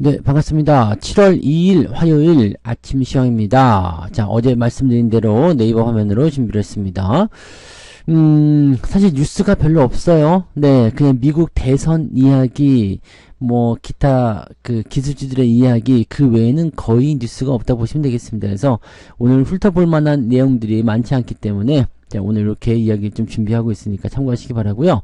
네, 반갑습니다. 7월 2일 화요일 아침 시황입니다. 자, 어제 말씀드린 대로 네이버 화면으로 준비를 했습니다. 음, 사실 뉴스가 별로 없어요. 네, 그냥 미국 대선 이야기, 뭐, 기타, 그, 기술주들의 이야기, 그 외에는 거의 뉴스가 없다 보시면 되겠습니다. 그래서 오늘 훑어볼 만한 내용들이 많지 않기 때문에 자, 오늘 이렇게 이야기 좀 준비하고 있으니까 참고하시기 바라고요.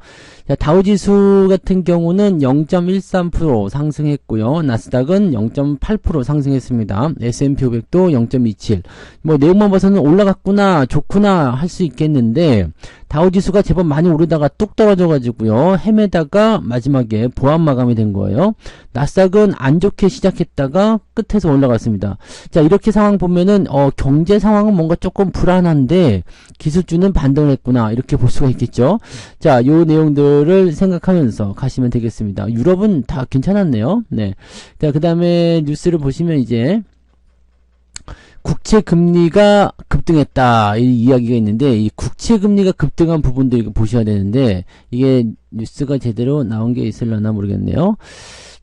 자, 다우지수 같은 경우는 0.13% 상승했고요. 나스닥은 0.8% 상승했습니다. S&P 500도 0.27. 뭐 내용만 봐서는 올라갔구나, 좋구나 할 수 있겠는데 다우지수가 제법 많이 오르다가 뚝 떨어져 가지고요. 헤매다가 마지막에 보안 마감이 된 거예요. 나스닥은 안 좋게 시작했다가 끝에서 올라갔습니다. 자, 이렇게 상황 보면은 어, 경제 상황은 뭔가 조금 불안한데 기술주 는 반등을 했구나. 이렇게 볼 수가 있겠죠. 자, 요 내용들을 생각하면서 가시면 되겠습니다. 유럽은 다 괜찮았네요. 네. 자, 그다음에 뉴스를 보시면 이제 국채 금리가 급등했다 이 이야기가 있는데 이 국채 금리가 급등한 부분들 보셔야 되는데 이게 뉴스가 제대로 나온 게 있을려나 모르겠네요.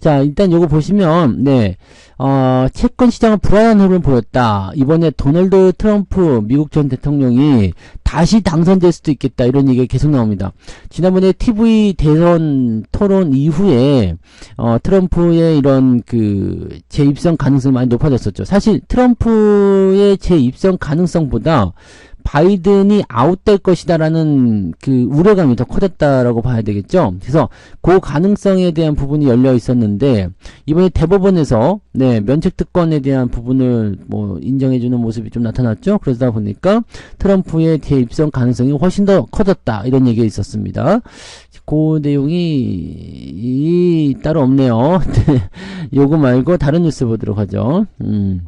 자, 일단 요거 보시면, 네, 어, 채권 시장은 불안한 흐름을 보였다. 이번에 도널드 트럼프 미국 전 대통령이 다시 당선될 수도 있겠다. 이런 얘기가 계속 나옵니다. 지난번에 TV 대선 토론 이후에, 어, 트럼프의 이런 그, 재입성 가능성이 많이 높아졌었죠. 사실 트럼프의 재입성 가능성보다 바이든이 아웃될 것이다라는 그 우려감이 더 커졌다라고 봐야 되겠죠. 그래서 그 가능성에 대한 부분이 열려 있었는데 이번에 대법원에서 네 면책 특권에 대한 부분을 뭐 인정해 주는 모습이 좀 나타났죠. 그러다 보니까 트럼프의 재입성 가능성이 훨씬 더 커졌다 이런 얘기가 있었습니다. 그 내용이 이 따로 없네요. 요거 말고 다른 뉴스 보도록 하죠. 음.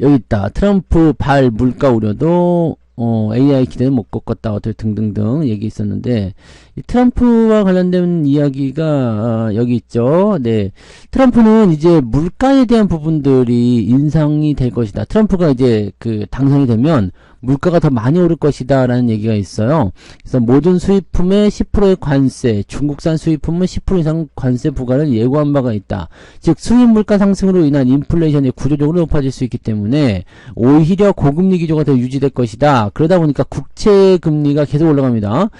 여기 있다. 트럼프 발 물가 우려도 어, AI 기대는 못 꺾었다. 어떻게 등등등 얘기 있었는데 이 트럼프와 관련된 이야기가 어, 여기 있죠. 네, 트럼프는 이제 물가에 대한 부분들이 인상이 될 것이다. 트럼프가 이제 그 당선이 되면 물가가 더 많이 오를 것이다 라는 얘기가 있어요. 그래서 모든 수입품에 10%의 관세, 중국산 수입품은 10% 이상 관세 부과를 예고한 바가 있다. 즉 수입 물가 상승으로 인한 인플레이션이 구조적으로 높아질 수 있기 때문에 오히려 고금리 기조가 더 유지될 것이다. 그러다 보니까 국채 금리가 계속 올라갑니다.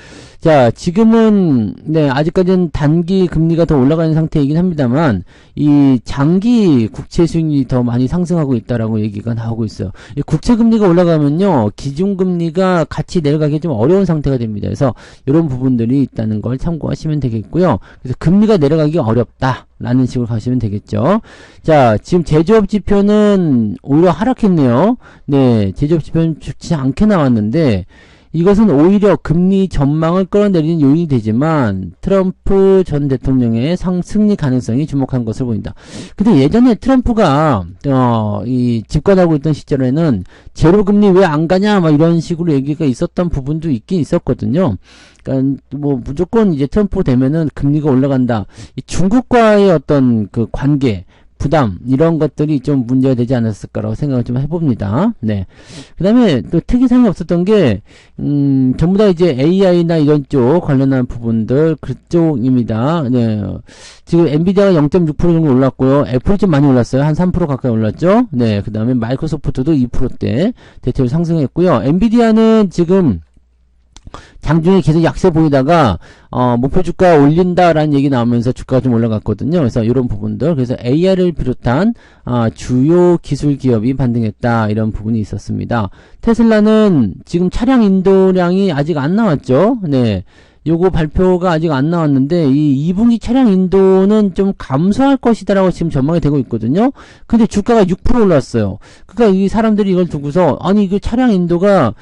자, 지금은, 네, 아직까지는 단기 금리가 더 올라가는 상태이긴 합니다만, 이 장기 국채 수익률이 더 많이 상승하고 있다라고 얘기가 나오고 있어요. 이 국채 금리가 올라가면요, 기준 금리가 같이 내려가기 좀 어려운 상태가 됩니다. 그래서 이런 부분들이 있다는 걸 참고하시면 되겠고요. 그래서 금리가 내려가기 어렵다. 라는 식으로 가시면 되겠죠. 자, 지금 제조업 지표는 오히려 하락했네요. 네, 제조업 지표는 좋지 않게 나왔는데, 이것은 오히려 금리 전망을 끌어내리는 요인이 되지만 트럼프 전 대통령의 상 승리 가능성이 주목한 것을 보인다. 근데 예전에 트럼프가 어, 이 집권하고 있던 시절에는 제로 금리 왜 안 가냐 막 이런 식으로 얘기가 있었던 부분도 있긴 있었거든요. 그러니까 뭐 무조건 이제 트럼프 되면은 금리가 올라간다. 이 중국과의 어떤 그 관계 부담 이런 것들이 좀 문제가 되지 않았을까라고 생각을 좀 해봅니다. 네. 그 다음에 또 특이사항이 없었던 게 음, 전부 다 이제 AI나 이런 쪽 관련한 부분들 그쪽입니다. 네. 지금 엔비디아가 0.6% 정도 올랐고요. 애플이 좀 많이 올랐어요. 한 3% 가까이 올랐죠. 네. 그 다음에 마이크로소프트도 2%대 대체로 상승했고요. 엔비디아는 지금 장중에 계속 약세 보이다가 어, 목표 주가 올린다라는 얘기 나오면서 주가가 좀 올라갔거든요. 그래서 이런 부분들 그래서 AR을 비롯한 어, 주요 기술 기업이 반등했다 이런 부분이 있었습니다. 테슬라는 지금 차량 인도량이 아직 안 나왔죠. 네. 요거 발표가 아직 안 나왔는데 이 2분기 차량 인도는 좀 감소할 것이다라고 지금 전망이 되고 있거든요. 근데 주가가 6% 올랐어요. 그러니까 이 사람들이 이걸 두고서 아니 이거 차량 인도가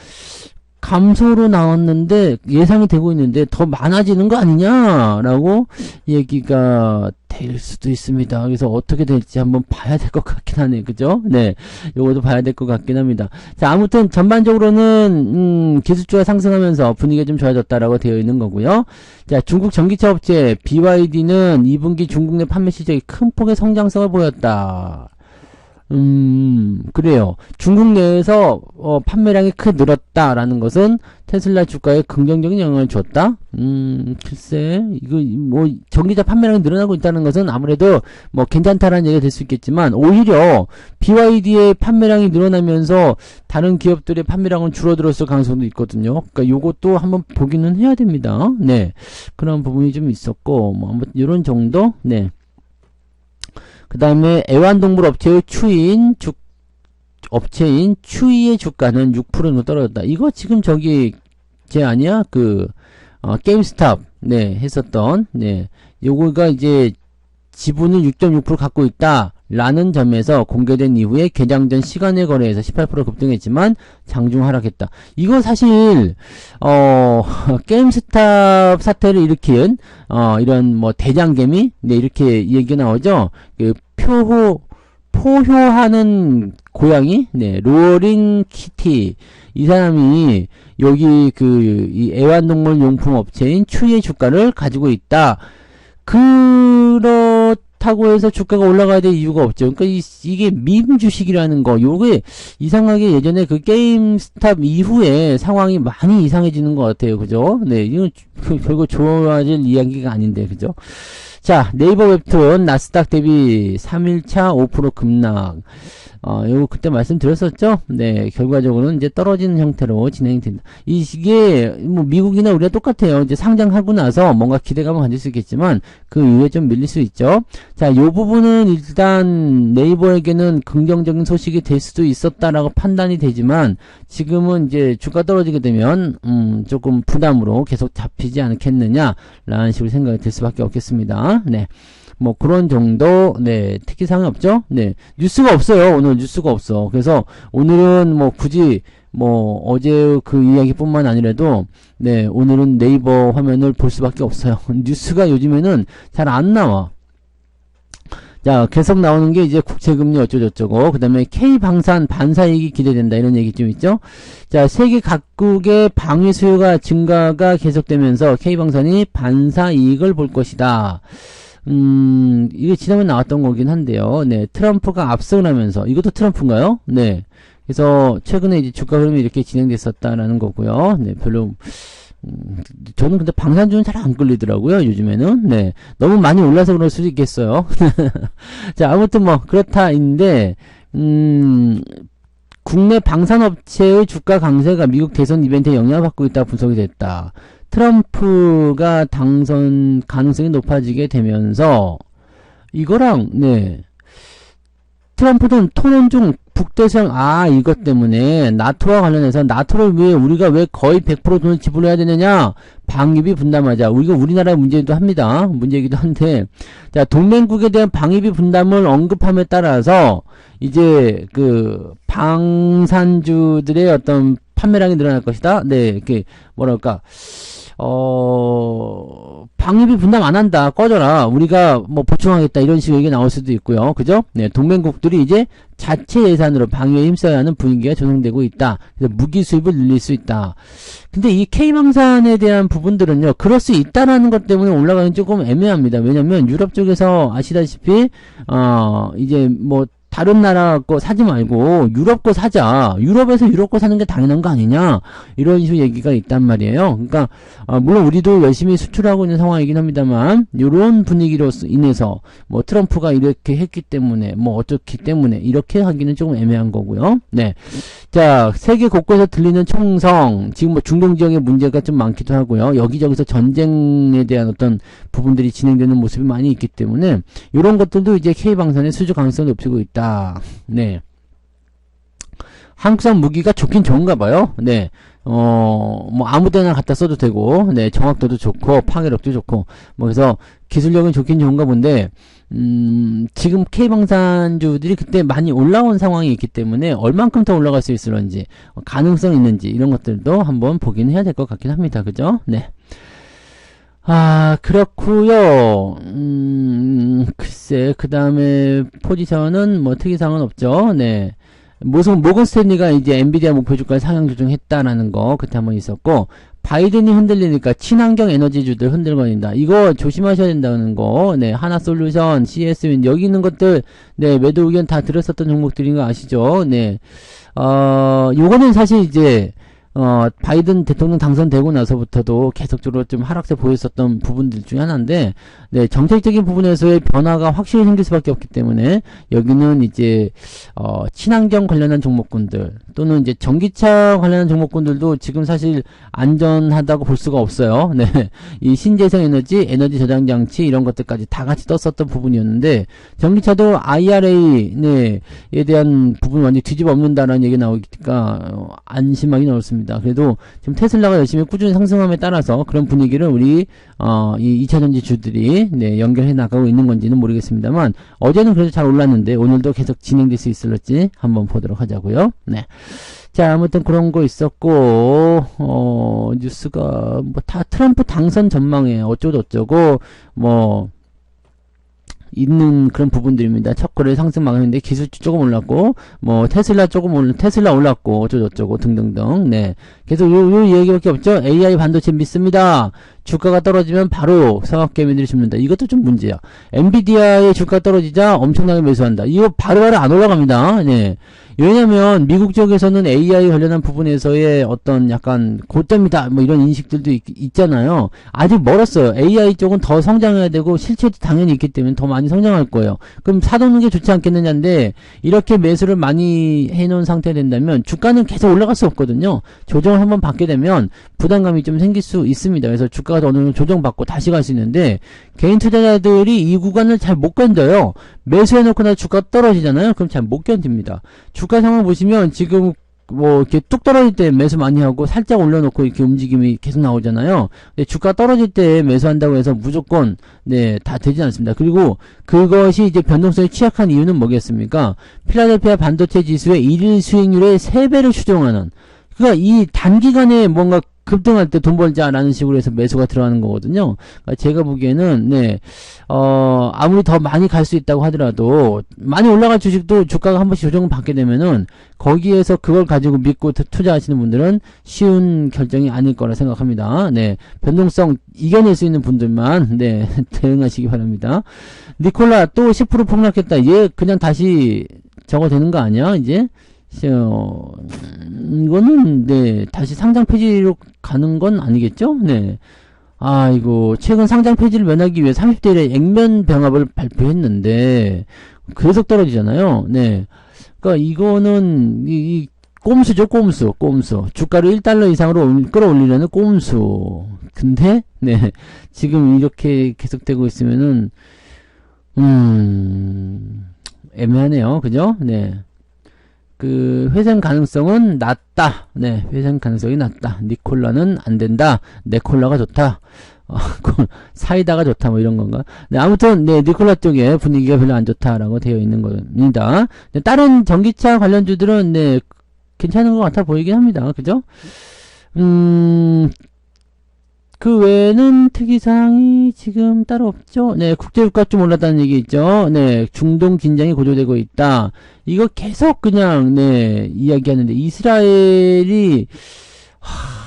감소로 나왔는데 예상이 되고 있는데 더 많아지는 거 아니냐라고 얘기가 될 수도 있습니다. 그래서 어떻게 될지 한번 봐야 될 것 같긴 하네요. 그죠? 네. 요것도 봐야 될 것 같긴 합니다. 자, 아무튼 전반적으로는 음, 기술주가 상승하면서 분위기가 좀 좋아졌다라고 되어 있는 거고요. 자, 중국 전기차 업체 BYD는 2분기 중국 내 판매 시장이 큰 폭의 성장성을 보였다. 음, 그래요. 중국 내에서 어, 판매량이 크게 늘었다라는 것은 테슬라 주가에 긍정적인 영향을 줬다? 음, 글쎄, 이거 뭐 전기차 판매량이 늘어나고 있다는 것은 아무래도 뭐 괜찮다라는 얘기가 될 수 있겠지만 오히려 BYD의 판매량이 늘어나면서 다른 기업들의 판매량은 줄어들었을 가능성도 있거든요. 그러니까 요것도 한번 보기는 해야 됩니다. 네. 그런 부분이 좀 있었고 뭐 아무튼 이런 정도? 네. 그 다음에 애완동물 업체의 추인 주 업체인 추이의 주가는 6% 정도 떨어졌다. 이거 지금 저기 제 아니야 그 어, 게임스탑 네 했었던 네 요거가 이제 지분을 6.6% 갖고 있다. 라는 점에서 공개된 이후에 개장 전 시간의 거래에서 18% 급등했지만 장중 하락했다. 이거 사실 어 게임스탑 사태를 일으킨 어 이런 뭐 대장개미 네 이렇게 얘기 나오죠. 그 표호 포효하는 고양이 네 로링 키티 이 사람이 여기 그 이 애완동물 용품 업체인 추의 주가를 가지고 있다. 그 렇다고 해서 주가가 올라가야 될 이유가 없죠. 그러니까 이, 이게 밈 주식이라는 거, 요게 이상하게 예전에 그 게임 스탑 이후에 상황이 많이 이상해지는 것 같아요. 그죠? 네, 이건 그 결국 좋아질 이야기가 아닌데, 그죠? 자, 네이버 웹툰 나스닥 대비 3일차 5% 급락. 어, 요 그때 말씀드렸었죠? 네, 결과적으로는 이제 떨어지는 형태로 진행이 된다. 이게 뭐 미국이나 우리가 똑같아요. 이제 상장하고 나서 뭔가 기대감을 가질 수 있겠지만 그 이후에 좀 밀릴 수 있죠. 자, 요 부분은 일단 네이버에게는 긍정적인 소식이 될 수도 있었다라고 판단이 되지만 지금은 이제 주가 떨어지게 되면 음, 조금 부담으로 계속 잡히지 않겠느냐라는 식으로 생각이 들 수밖에 없겠습니다. 네. 뭐 그런 정도 네 특이사항이 없죠? 네 뉴스가 없어요. 오늘 뉴스가 없어. 그래서 오늘은 뭐 굳이 뭐 어제 그 이야기뿐만 아니라도 네 오늘은 네이버 화면을 볼 수밖에 없어요. 뉴스가 요즘에는 잘 안 나와. 자 계속 나오는 게 이제 국채금리 어쩌고저쩌고 그 다음에 K방산 반사이익이 기대된다. 이런 얘기 좀 있죠? 자 세계 각국의 방위 수요가 증가가 계속되면서 K방산이 반사이익을 볼 것이다 음, 이게 지난번에 나왔던 거긴 한데요. 네, 트럼프가 압승을 하면서, 이것도 트럼프인가요? 네. 그래서 최근에 이제 주가 흐름이 이렇게 진행됐었다라는 거고요. 네, 별로, 음, 저는 근데 방산주는 잘 안 끌리더라고요, 요즘에는. 네. 너무 많이 올라서 그럴 수도 있겠어요. 자, 아무튼 뭐, 그렇다인데, 음, 국내 방산업체의 주가 강세가 미국 대선 이벤트에 영향을 받고 있다 분석이 됐다. 트럼프가 당선 가능성이 높아지게 되면서 이거랑 네. 트럼프는 토론 중 북대성 아 이것 때문에 나토와 관련해서 나토를 위해 우리가 왜 거의 100% 돈을 지불해야 되느냐? 방위비 분담하자. 우리가 우리나라의 문제이기도 합니다. 문제이기도 한데. 자 동맹국에 대한 방위비 분담을 언급함에 따라서 이제 그 방산주들의 어떤 판매량이 늘어날 것이다. 네 이렇게 뭐랄까 어, 방위비 분담 안 한다. 꺼져라. 우리가 뭐 보충하겠다. 이런 식의 얘기 나올 수도 있고요. 그죠? 네, 동맹국들이 이제 자체 예산으로 방위에 힘써야 하는 분위기가 조성되고 있다. 그래서 무기 수입을 늘릴 수 있다. 근데 이 K망산에 대한 부분들은요, 그럴 수 있다라는 것 때문에 올라가는 조금 애매합니다. 왜냐면 유럽 쪽에서 아시다시피, 어, 이제 뭐, 다른 나라 거 사지 말고 유럽 거 사자. 유럽에서 유럽 거 사는 게 당연한 거 아니냐. 이런 식의 얘기가 있단 말이에요. 그러니까 어, 물론 우리도 열심히 수출하고 있는 상황이긴 합니다만 이런 분위기로 인해서 뭐 트럼프가 이렇게 했기 때문에 뭐 어떻기 때문에 이렇게 하기는 조금 애매한 거고요. 네. 자, 세계 곳곳에서 들리는 총성. 지금 뭐 중동 지역에 문제가 좀 많기도 하고요. 여기저기서 전쟁에 대한 어떤 부분들이 진행되는 모습이 많이 있기 때문에 이런 것들도 이제 K방산의 수주 가능성을 높이고 있다. 네. 한국산 무기가 좋긴 좋은가 봐요. 네. 어, 뭐 아무 데나 갖다 써도 되고, 네, 정확도도 좋고, 파괴력도 좋고, 뭐 그래서 기술력은 좋긴 좋은가 본데, 음, 지금 K방산주들이 그때 많이 올라온 상황이 있기 때문에 얼만큼 더 올라갈 수 있을런지, 가능성 있는지, 이런 것들도 한번 보긴 해야 될 것 같긴 합니다. 그죠? 네. 아, 그렇구요 음, 글쎄, 그 다음에 포지션은 뭐 특이사항은 없죠. 네. 무슨 모건 스탠리가 이제 엔비디아 목표 주가를 상향 조정했다라는 거 그때 한번 있었고 바이든이 흔들리니까 친환경 에너지주들 흔들거린다. 이거 조심하셔야 된다는 거. 네, 하나솔루션, CS윈 여기 있는 것들 네, 매도 의견 다 들었었던 종목들인 거 아시죠? 네. 어, 요거는 사실 이제 어, 바이든 대통령 당선되고 나서부터도 계속적으로 좀 하락세 보였었던 부분들 중에 하나인데, 네, 정책적인 부분에서의 변화가 확실히 생길 수밖에 없기 때문에, 여기는 이제, 어, 친환경 관련한 종목군들, 또는 이제 전기차 관련한 종목군들도 지금 사실 안전하다고 볼 수가 없어요. 네. 이 신재생 에너지, 에너지 저장 장치, 이런 것들까지 다 같이 떴었던 부분이었는데, 전기차도 IRA, 네, 에 대한 부분 완전히 뒤집어 엎는다라는 얘기 나오니까, 어, 안심하기 어렵습니다. 그래도 지금 테슬라가 열심히 꾸준히 상승함에 따라서 그런 분위기를 우리 어, 이 2차전지 주들이 네, 연결해 나가고 있는 건지는 모르겠습니다만 어제는 그래도 잘 올랐는데 오늘도 계속 진행될 수 있을지 한번 보도록 하자고요. 네. 자, 아무튼 그런 거 있었고, 어, 뉴스가, 뭐, 다 트럼프 당선 전망에 어쩌고 저쩌고, 뭐, 있는 그런 부분들입니다. 첫 거래 상승 마감인데 기술주 조금 올랐고 뭐 테슬라 조금 올라 테슬라 올랐고 어쩌고저쩌고 등등등 네 계속 요, 요 얘기밖에 없죠. AI 반도체 믿습니다. 주가가 떨어지면 바로 상업개미들이 죽는다. 이것도 좀 문제야. 엔비디아의 주가 떨어지자 엄청나게 매수한다. 이거 바로바로 안 올라갑니다. 네. 왜냐면 미국 쪽에서는 AI 관련한 부분에서의 어떤 약간 고점이다 뭐 이런 인식들도 있, 잖아요 아직 멀었어요. AI 쪽은 더 성장해야 되고 실체도 당연히 있기 때문에 더 많이 성장할 거예요. 그럼 사놓는 게 좋지 않겠느냐인데 이렇게 매수를 많이 해놓은 상태 된다면 주가는 계속 올라갈 수 없거든요. 조정을 한번 받게 되면 부담감이 좀 생길 수 있습니다. 그래서 주가가 어느 정도 조정받고 다시 갈 수 있는데 개인 투자자들이 이 구간을 잘 못 견뎌요. 매수해놓고 나 주가 떨어지잖아요. 그럼 잘 못 견딥니다. 주가 상황 보시면 지금 뭐 이렇게 뚝 떨어질 때 매수 많이 하고 살짝 올려놓고 이렇게 움직임이 계속 나오잖아요. 근데 주가 떨어질 때 매수한다고 해서 무조건 네 다 되지 않습니다. 그리고 그것이 이제 변동성이 취약한 이유는 뭐겠습니까? 필라델피아 반도체 지수의 일일 수익률의 3배를 추정하는 그러니까 이 단기간에 뭔가 급등할 때 돈 벌자라는 식으로 해서 매수가 들어가는 거거든요. 그러니까 제가 보기에는 네, 어, 아무리 더 많이 갈 수 있다고 하더라도 많이 올라갈 주식도 주가가 한 번씩 조정을 받게 되면은 거기에서 그걸 가지고 믿고 투자하시는 분들은 쉬운 결정이 아닐 거라 생각합니다. 네, 변동성 이겨낼 수 있는 분들만 네 대응하시기 바랍니다. 니콜라 또 10% 폭락했다. 얘 그냥 다시 저거 되는 거 아니야? 이제 어, 이거는 네 다시 상장 폐지로 가는 건 아니겠죠? 네. 아, 이거 최근 상장 폐지를 면하기 위해 30대 1의 액면 병합을 발표했는데 계속 떨어지잖아요. 네. 그러니까 이거는 이, 이 꼼수죠, 꼼수, 꼼수. 주가를 1달러 이상으로 끌어올리려는 꼼수. 근데 네. 지금 이렇게 계속되고 있으면은 음 애매하네요. 그죠? 네. 그 회생 가능성은 낮다. 네, 회생 가능성이 낮다. 니콜라는 안 된다. 네콜라가 좋다. 어, 사이다가 좋다 뭐 이런 건가? 네, 아무튼 네 니콜라 쪽에 분위기가 별로 안 좋다라고 되어 있는 겁니다. 네, 다른 전기차 관련주들은 네 괜찮은 것 같아 보이긴 합니다. 그죠? 음, 그 외에는 특이사항이 지금 따로 없죠. 네, 국제유가 좀 올랐다는 얘기 있죠. 네, 중동 긴장이 고조되고 있다. 이거 계속 그냥, 네, 이야기하는데, 이스라엘이, 하,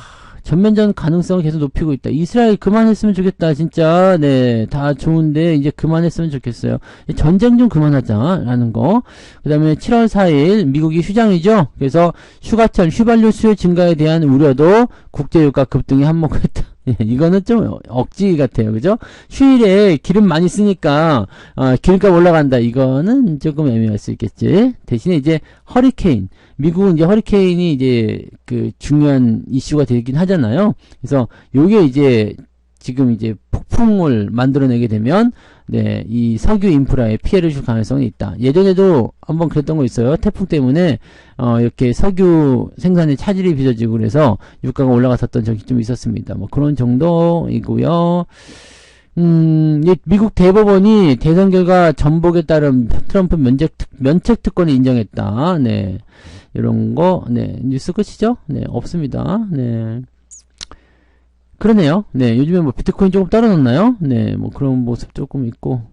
전면전 가능성을 계속 높이고 있다. 이스라엘 그만했으면 좋겠다. 진짜, 네, 다 좋은데, 이제 그만했으면 좋겠어요. 전쟁 좀 그만하자. 라는 거. 그 다음에 7월 4일, 미국이 휴장이죠. 그래서 휴가철, 휘발유 수요 증가에 대한 우려도 국제유가 급등에 한몫했다. 예, 이거는 좀 억지 같아요. 그죠? 휴일에 기름 많이 쓰니까, 어, 기름값 올라간다. 이거는 조금 애매할 수 있겠지. 대신에 이제 허리케인. 미국은 이제 허리케인이 이제 그 중요한 이슈가 되긴 하잖아요. 그래서 요게 이제 지금 이제 폭풍을 만들어내게 되면 네, 이 석유 인프라에 피해를 줄 가능성이 있다. 예전에도 한번 그랬던 거 있어요. 태풍 때문에 어, 이렇게 석유 생산에 차질이 빚어지고 그래서 유가가 올라갔었던 적이 좀 있었습니다. 뭐 그런 정도이고요. 음, 미국 대법원이 대선 결과 전복에 따른 트럼프 면책, 면책 특권을 인정했다. 네. 이런 거, 네. 뉴스 끝이죠? 네. 없습니다. 네. 그러네요. 네, 요즘에 뭐 비트코인 조금 떨어졌나요? 네, 뭐 그런 모습 조금 있고.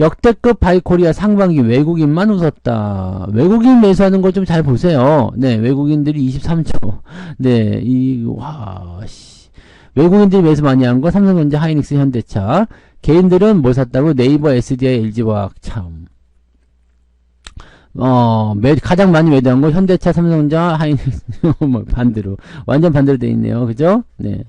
역대급 바이코리아 상반기 외국인만 웃었다. 외국인 매수하는 거좀잘 보세요. 네, 외국인들이 23조. 네, 이, 와, 씨. 외국인들이 매수 많이 한 거 삼성전자, 하이닉스, 현대차. 개인들은 뭘 샀다고? 네이버, SDI, LG화학, 참. 어, 매, 가장 많이 매도한 거 현대차, 삼성전자, 하이닉스, 뭐, 반대로. 완전 반대로 돼 있네요. 그죠? 네.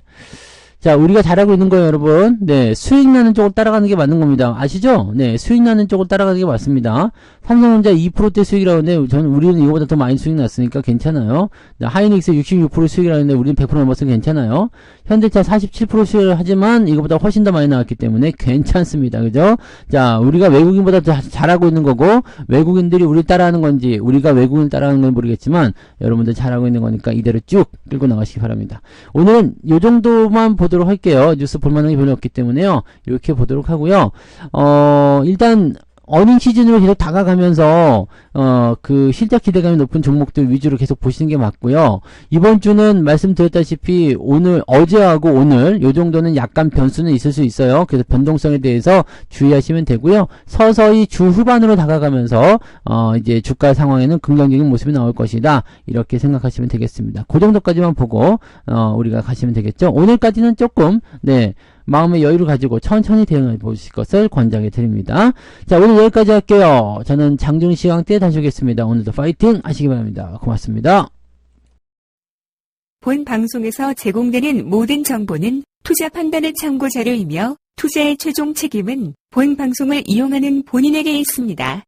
자, 우리가 잘하고 있는 거예요, 여러분. 네, 수익 나는 쪽을 따라가는 게 맞는 겁니다. 아시죠? 네, 수익 나는 쪽을 따라가는 게 맞습니다. 삼성전자 2%대 수익이라고 하는데, 저는 우리는 이거보다 더 많이 수익 났으니까 괜찮아요. 네, 하이닉스 66% 수익이라고 하는데, 우리는 100% 넘었으면 괜찮아요. 현대차 47% 수익을 하지만, 이거보다 훨씬 더 많이 나왔기 때문에 괜찮습니다. 그죠? 자, 우리가 외국인보다 더 잘하고 있는 거고, 외국인들이 우리 따라하는 건지, 우리가 외국인 따라하는 건 모르겠지만, 여러분들 잘하고 있는 거니까 이대로 쭉 끌고 나가시기 바랍니다. 오늘은 요 정도만 보도 록 할게요. 뉴스 볼만한 게 별로 없기 때문에요. 이렇게 보도록 하고요. 어, 일단, 어닝 시즌으로 계속 다가가면서, 어, 그 실적 기대감이 높은 종목들 위주로 계속 보시는 게 맞고요. 이번 주는 말씀드렸다시피 오늘, 어제하고 오늘, 요 정도는 약간 변수는 있을 수 있어요. 그래서 변동성에 대해서 주의하시면 되고요. 서서히 주 후반으로 다가가면서, 어, 이제 주가 상황에는 긍정적인 모습이 나올 것이다. 이렇게 생각하시면 되겠습니다. 그 정도까지만 보고, 어, 우리가 가시면 되겠죠. 오늘까지는 조금, 네, 마음의 여유를 가지고 천천히 대응해 보실 것을 권장해 드립니다. 자, 오늘 여기까지 할게요. 저는 장중시황 때 다시 오겠습니다. 오늘도 파이팅 하시기 바랍니다. 고맙습니다. 본 방송에서 제공되는 모든 정보는 투자 판단의 참고 자료이며 투자의 최종 책임은 본 방송을 이용하는 본인에게 있습니다.